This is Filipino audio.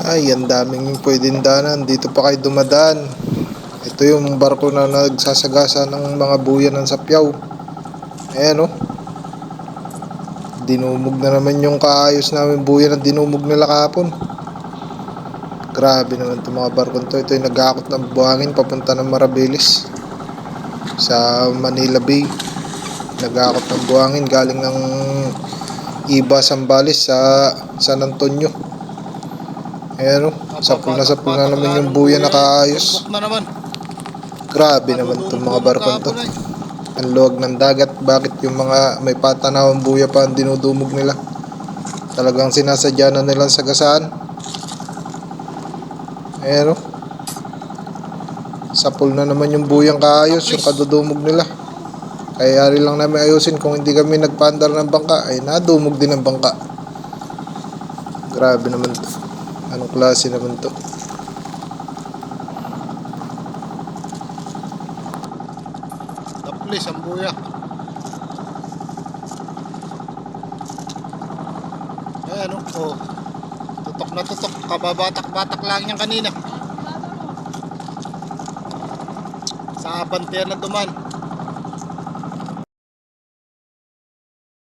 Ay, ang daming pwedeng daanan. Dito pa kayo dumadaan. Ito yung barko na nagsasagasa ng mga buyan ng sapyaw. Ayan o. Dinumog na naman yung kaayos namin buyan na dinumog nila kahapon. Grabe naman itong mga barko to. Ito yung nag-aakot ng buhangin papunta ng Marabilis. Sa Manila Bay. Nag-aakot ng buhangin galing ng Iba Sambales sa San Antonio. Ayan o. Sapul na sapul na naman yung buya na kaayos. Buk na naman. Grabe naman itong mga barko to. Ang luwag ng dagat. Bakit yung mga may patanawang buya pa ang dinudumog nila? Talagang sinasadya na nilang sagasaan. Ayan o. Sapul na naman yung buyang kaayos, yung kadudumog nila. Kaya lang namin ayusin kung hindi kami nagpandar ng bangka, ay nadumog din ang bangka. Grabe naman to. Anong klase naman to? Taplis ang buya. Ayan. Oh. Tutok na tutok. Kababatak-batak lang yan kanina. Sa abantiyan na duman.